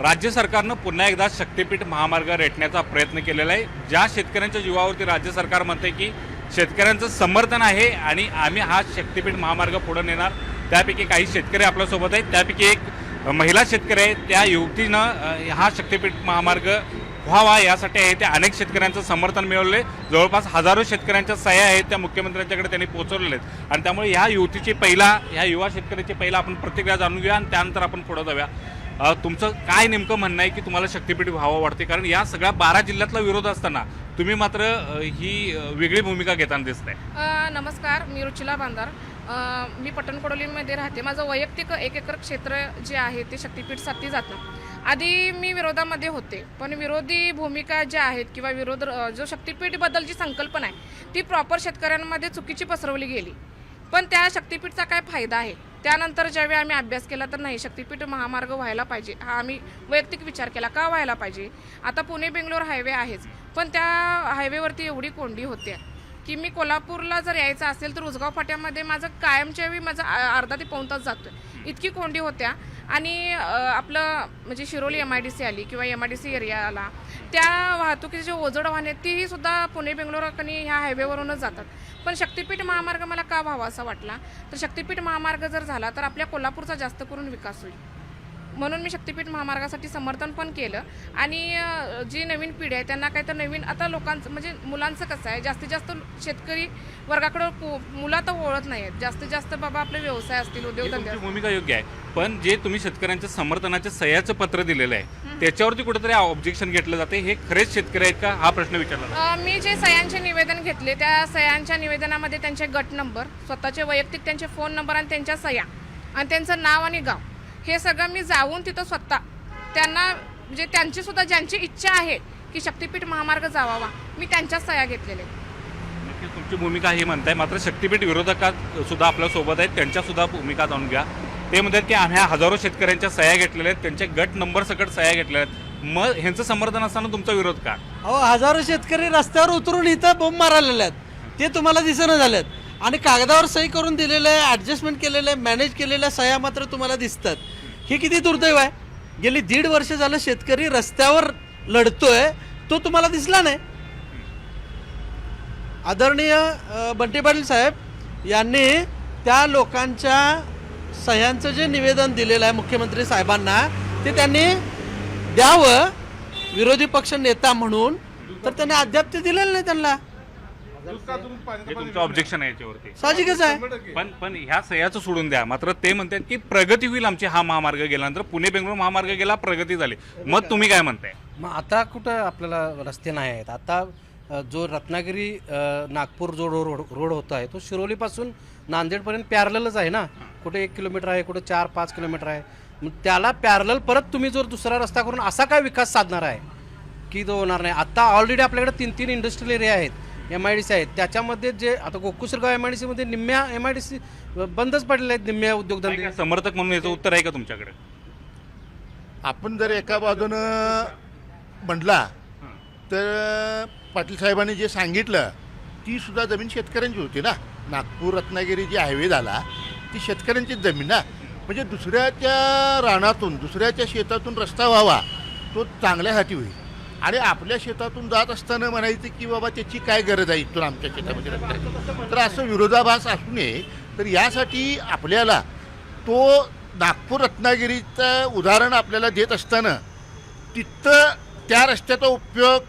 राज्य सरकारनं पुन्हा एकदा शक्तीपीठ महामार्ग रेटण्याचा प्रयत्न केलेला आहे. ज्या शेतकऱ्यांच्या जीवावरती राज्य सरकार म्हणते की शेतकऱ्यांचं समर्थन आहे आणि आम्ही हा शक्तीपीठ महामार्ग पुढे नेणार. त्यापैकी काही शेतकरी आपल्यासोबत आहेत. त्यापैकी एक महिला शेतकरी आहे. त्या युवतीनं हा शक्तीपीठ महामार्ग व्हावा यासाठी आहे. त्या अनेक शेतकऱ्यांचं समर्थन मिळवले जवळपास हजारो शेतकऱ्यांच्या सह्या आहेत. त्या मुख्यमंत्र्यांच्याकडे त्यांनी पोहोचवलेल्या आहेत. आणि त्यामुळे ह्या युवतीची पहिला ह्या युवा शेतकऱ्याची पहिला आपण प्रतिक्रिया जाणून घेऊया आणि त्यानंतर आपण पुढे जाऊया. तुमचं काय नेमकं म्हणणं आहे की तुम्हाला शक्तीपीठ व्हावं वाटते कारण या सगळ्या बारा जिल्ह्यातला विरोध असताना तुम्ही मात्र ही वेगळी भूमिका घेताना दिसत आहे नमस्कार मी रुचिला बांधार मी पटणकोडोलीमध्ये राहते. माझं वैयक्तिक एक एकर क्षेत्र जे आहे ते शक्तीपीठसाठी जातं आधी मी विरोधामध्ये होते पण विरोधी भूमिका ज्या आहेत किंवा विरोध जो शक्तीपीठबद्दल जी संकल्पना आहे ती प्रॉपर शेतकऱ्यांमध्ये चुकीची पसरवली गेली. पण त्या शक्तीपीठचा काय फायदा आहे? त्यानंतर ज्यावेळी आम्ही अभ्यास केला तर नाही शक्तीपीठ महामार्ग व्हायला पाहिजे. हा आम्ही वैयक्तिक विचार केला का व्हायला पाहिजे? आता पुणे बेंगलोर हायवे आहेच पण त्या हायवेवरती एवढी कोंडी होते की मी कोल्हापूरला जर यायचं असेल तर उसगाव फाट्यामध्ये माझं कायमच्या वेळी माझं अर्धा ते पाऊण तास जातोय. इतकी कोंडी होत्या. आणि आपलं म्हणजे Shiroli M I D C आली किंवा M I D C area आला त्या वाहतुकीचे जे ओझड वाहने आहेत, तीही सुद्धा पुणे बेंगलोर कनी ह्या हायवेवरूनच जातात. पण शक्तिपीठ महामार्ग मला का व्हावा असा वाटला? तर शक्तिपीठ महामार्ग जर झाला तर आपल्या कोल्हापूरचा जास्त करून विकास होईल. म्हणून मी शक्तीपीठ महामार्गासाठी समर्थन पण केलं. आणि जी नवीन पिढी आहे त्यांना काय तर नवीन आता लोकांचं म्हणजे मुलांचं कसं आहे जास्तीत जास्त शेतकरी वर्गाकडं मुलं तर ओळख नाही आहेत. जास्तीत जास्त बाबा आपले व्यवसाय असतील उद्योगधंदे भूमिका योग्य आहे. पण जे तुम्ही शेतकऱ्यांच्या समर्थनाच्या सह्याचं पत्र दिलेलं आहे त्याच्यावरती कुठेतरी ऑब्जेक्शन घेतलं जाते. हे खरेच शेतकरी आहेत का? हा प्रश्न विचारला मी जे सह्यांचे निवेदन घेतले त्या सह्यांच्या निवेदनामध्ये त्यांचे गट नंबर स्वतःचे वैयक्तिक त्यांचे फोन नंबर आणि त्यांच्या सह्या. आणि त्यांचं नाव आणि गाव. हे सगळं मी जाऊन तिथं स्वतः त्यांना म्हणजे त्यांची सुद्धा ज्यांची इच्छा आहे की शक्तीपीठ महामार्ग जावावा मी त्यांच्या सह्या घेतलेल्या आहेत. नक्कीच तुमची भूमिका ही म्हणताय. मात्र शक्तीपीठ विरोधकात सुद्धा आपल्यासोबत आहेत. त्यांच्या सुद्धा भूमिका जाणून घ्या. ते म्हणतात की आम्ही हजारो शेतकऱ्यांच्या सह्या घेतलेल्या आहेत. त्यांचे गट नंबर सकट सह्या घेतलेल्या आहेत. मग ह्यांचं समर्थन असताना तुमचा विरोध का अहो हजारो शेतकरी रस्त्यावर उतरून इथं बोंब मारायला आहेत. ते तुम्हाला दिसेना झाल्यात आणि कागदावर सही करून दिलेलं आहे ॲडजस्टमेंट केलेलं आहे मॅनेज केलेल्या सह्या मात्र तुम्हाला दिसतात. हे किती दुर्दैव आहे? गेली दीड वर्ष झालं शेतकरी रस्त्यावर लढतोय तो तुम्हाला दिसला नाही. आदरणीय बंटी पाटील साहेब यांनी त्या लोकांच्या सह्यांचं जे निवेदन दिलेलं आहे मुख्यमंत्री साहेबांना ते त्यांनी द्यावं. विरोधी पक्ष नेता म्हणून. तर त्यांनी अद्याप ते दिलेलं नाही त्यांना. हे तुमचं ऑब्जेक्शन आहे याच्यावरती. साहजिकच आहे. पण पण ह्या सह्याचं सोडून द्या. मात्र ते म्हणतात की प्रगती होईल आमची हा महामार्ग गेल्यानंतर पुणे बेंगलोर महामार्ग गेला प्रगती झाली. मग तुम्ही काय म्हणताय? मग आता कुठं आपल्याला रस्ते नाही आहेत. आता जो रत्नागिरी नागपूर जो रोड रोड होता आहे तो शिरोलीपासून नांदेडपर्यंत पॅरलच आहे ना? कुठे एक किलोमीटर आहे कुठे चार पाच किलोमीटर आहे. मग त्याला पॅरल परत तुम्ही जर दुसरा रस्ता करून असा काय विकास साधणार आहे? की तो होणार नाही. आता ऑलरेडी आपल्याकडे तीन तीन इंडस्ट्रियल एरिया आहेत. एम आय डी सी आहेत. त्याच्यामध्ये जे आता गोकुसरगाव एम आय डी सीमध्ये निम्म्या एम आय डी सी बंदच पडलेले आहेत निम्म्या उद्योगधंदे. समर्थक म्हणून याचं उत्तर आहे का तुमच्याकडे? आपण जर एका बाजूनं म्हटला तर पाटील साहेबांनी जे सांगितलं ती सुद्धा जमीन शेतकऱ्यांची होती ना. नागपूर रत्नागिरी जी हायवे झाला ती शेतकऱ्यांचीच जमीन ना. म्हणजे दुसऱ्याच्या रानातून दुसऱ्याच्या शेतातून रस्ता व्हावा तो चांगल्यासाठी होईल. आणि आपल्या शेतातून जात असताना म्हणायचं की बाबा त्याची काय गरज आहे इथून आमच्या शेतामध्ये रस्त्याची? तर असं विरोधाभास असू नये. तर यासाठी आपल्याला तो नागपूर रत्नागिरीचं उदाहरण आपल्याला देत असताना तिथं त्या रस्त्याचा उपयोग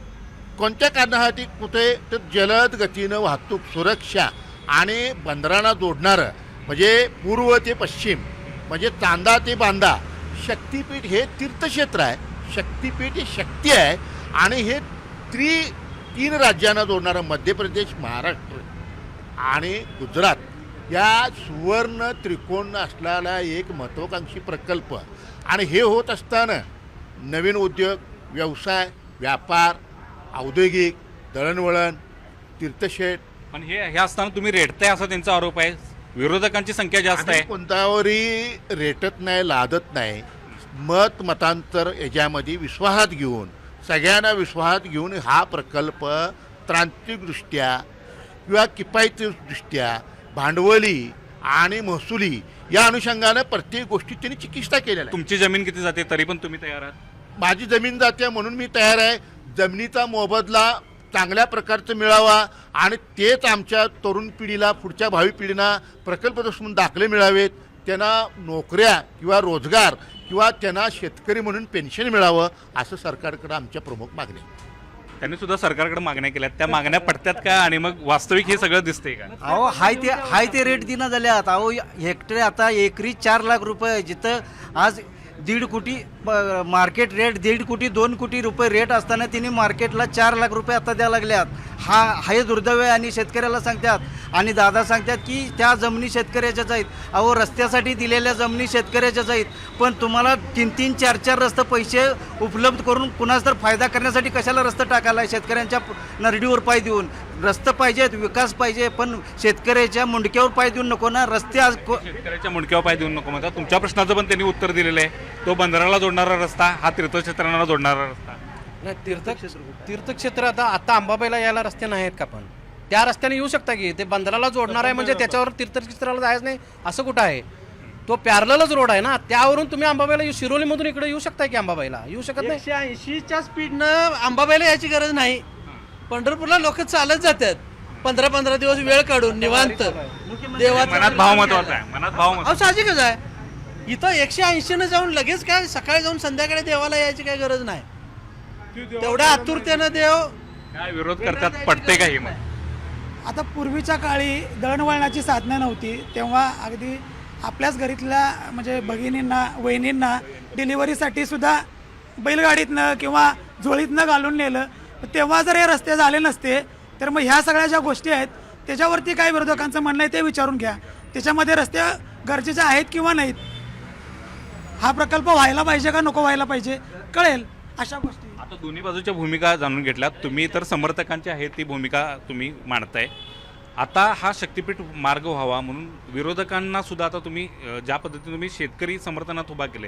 कोणत्या कारणासाठी कुठे तर जलद गतीनं वाहतूक सुरक्षा आणि बंदरांना जोडणारं म्हणजे पूर्व ते पश्चिम म्हणजे चांदा ते बांदा शक्तीपीठ हे तीर्थक्षेत्र आहे. शक्तीपीठ ही शक्ती आहे. आणि हे त्रि तीन राज्यांना जोडणारं मध्य प्रदेश महाराष्ट्र आणि गुजरात या सुवर्ण त्रिकोण असलेला एक महत्त्वाकांक्षी प्रकल्प. आणि हे होत असताना नवीन उद्योग व्यवसाय व्यापार औद्योगिक दळणवळण तीर्थशेठ पण हे हे असताना तुम्ही रेटताय असा त्यांचा आरोप आहे? विरोधकांची संख्या जास्त आहे. आम्ही कोणत्यावरही रेटत नाही लादत नाही. मत मतांतर याच्यामध्ये विश्वासात घेऊन सगळ्यांना विश्वासात घेऊन हा प्रकल्प तांत्रिकदृष्ट्या किंवा किफायतीदृष्ट्या भांडवली आणि महसुली या अनुषंगानं प्रत्येक गोष्टी त्यांनी चिकित्सा केलेल्या. तुमची जमीन किती जाते? तरी पण तुम्ही तयार आहात? माझी जमीन जाते म्हणून मी तयार आहे. जमिनीचा मोबदला चांगल्या प्रकारचं मिळावा आणि तेच आमच्या तरुण पिढीला पुढच्या भावी पिढीना प्रकल्पदोष म्हणून दाखले मिळावेत. त्यांना नोकऱ्या किंवा रोजगार किंवा त्यांना शेतकरी म्हणून पेन्शन मिळावं असं सरकारकडे आमच्या प्रमुख मागणी आहे. त्यांनी सुद्धा सरकारकडे मागण्या केल्या त्या मागण्या पडतात का? आणि मग वास्तविक हे सगळं दिसतंय का? अहो हाय ते हाय ते रेट दिना झाल्यात. अहो हेक्टरी आता एकरी चार लाख रुपये जिथं आज दीड कोटी मार्केट रेट दीड कोटी दोन कोटी रुपये रेट असताना तिने मार्केटला चार लाख रुपये आता द्यायला लागल्यात. हा हे दुर्दैव आहे आणि शेतकऱ्याला सांगतात. आणि दादा सांगतात की त्या जमिनी शेतकऱ्याच्याच आहेत अहो रस्त्यासाठी दिलेल्या जमिनी शेतकऱ्याच्याच आहेत पण तुम्हाला तीन तीन चार चार रस्ते पैसे उपलब्ध करून कुणाच तर फायदा करण्यासाठी कशाला रस्ता टाकायला आहे? शेतकऱ्यांच्या नरडीवर पाय देऊन. रस्ते पाहिजेत विकास पाहिजे पण शेतकऱ्याच्या मुंडक्यावर पाय देऊन नको ना. रस्ते आज को- शेतकऱ्याच्या मुंडक्यावर पाय देऊ नको म्हणतात. तुमच्या प्रश्नाचं पण त्यांनी उत्तर दिलेलं आहे. तो बंदराला जोडणारा रस्ता हा तीर्थक्षेत्रांना जोडणारा रस्ता. नाही तीर्थ तीर्थक्षेत्र आता आता अंबाबाईला यायला रस्ते नाही आहेत का पण? त्या रस्त्याने येऊ शकता की. ते बंदराला जोडणार आहे म्हणजे त्याच्यावर तीर्थक्षेत्राला जायचं नाही असं कुठं आहे? तो पॅरलच रोड आहे ना त्यावरून तुम्ही अंबाबाईला येऊ- शिरोलीमधून इकडे येऊ शकता की अंबाबाईला? येऊ शकत नाही? एकशे ऐंशीच्या स्पीडनं अंबाबाईला यायची गरज नाही. पंढरपूरला लोक चालत जातात. पंधरा पंधरा दिवस वेळ काढून निवांत. देवाचं मनात भाव महत्त्वाचा आहे मनात भाव महत्त्वाचा अहो साहजिकच आहे. इथं एकशे ऐंशीनं जाऊन लगेच काय सकाळी जाऊन संध्याकाळी देवाला यायची काय गरज नाही. तेवढ्या आतुरतेनं देव. काय विरोध करतात पडते का हे मग? आता पूर्वीच्या काळी दळणवळणाची साधनं नव्हती. तेव्हा अगदी आपल्याच घरीतल्या म्हणजे भगिनींना वहिनींना डिलिव्हरीसाठी सुद्धा बैलगाडीतनं किंवा झोळीतनं घालून नेलं. तेव्हा जर हे रस्ते झाले नसते तर मग ह्या सगळ्या ज्या गोष्टी आहेत त्याच्यावरती काय विरोधकांचं म्हणणं आहे ते विचारून घ्या. त्याच्यामध्ये रस्ते गरजेचे आहेत किंवा नाहीत? हा प्रकल्प व्हायला पाहिजे का नको व्हायला पाहिजे? कळेल. अशा गोष्टी. आता दोन्ही बाजूच्या भूमिका जाणून घेतल्यात. तुम्ही तर समर्थकांची आहे ती भूमिका तुम्ही मांडताय. आता हा शक्तीपीठ मार्ग व्हावा म्हणून विरोधकांना सुद्धा आता तुम्ही ज्या पद्धतीने तुम्ही शेतकरी समर्थनात उभा केले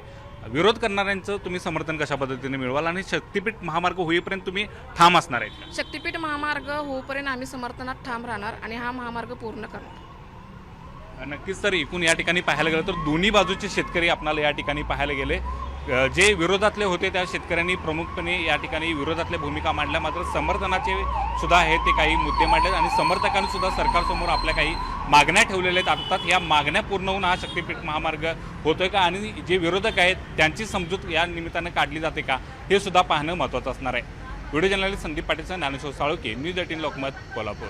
विरोध करणाऱ्यांचं तुम्ही समर्थन कशा पद्धतीने मिळवाल आणि शक्तीपीठ महामार्ग होईपर्यंत तुम्ही ठाम असणार आहेत? शक्तीपीठ महामार्ग होऊपर्यंत आम्ही समर्थनात ठाम राहणार आणि हा महामार्ग पूर्ण करणार नक्कीच तर एकूण या ठिकाणी पाहायला गेलं तर दोन्ही बाजूचे शेतकरी आपणाला या ठिकाणी पाहायला गेले जे विरोधातले होते त्या शेतकऱ्यांनी प्रमुखपणे या ठिकाणी विरोधातल्या भूमिका मांडल्या. मात्र समर्थनाचे सुद्धा आहे ते काही मुद्दे मांडलेत आणि समर्थकांनी सुद्धा सरकारसमोर आपल्या काही मागण्या ठेवलेल्या आहेत. अर्थात या मागण्या पूर्ण होऊन हा शक्तीपीठ महामार्ग होतोय का? आणि जे विरोधक आहेत त्यांची समजूत या निमित्तानं काढली जाते का? हे सुद्धा पाहणं महत्त्वाचं असणार आहे. व्हिडिओ जर्नलिस्ट संदीप पाटीलचा ज्ञानेश्वर साळुके न्यूज एटीन लोकमत कोल्हापूर.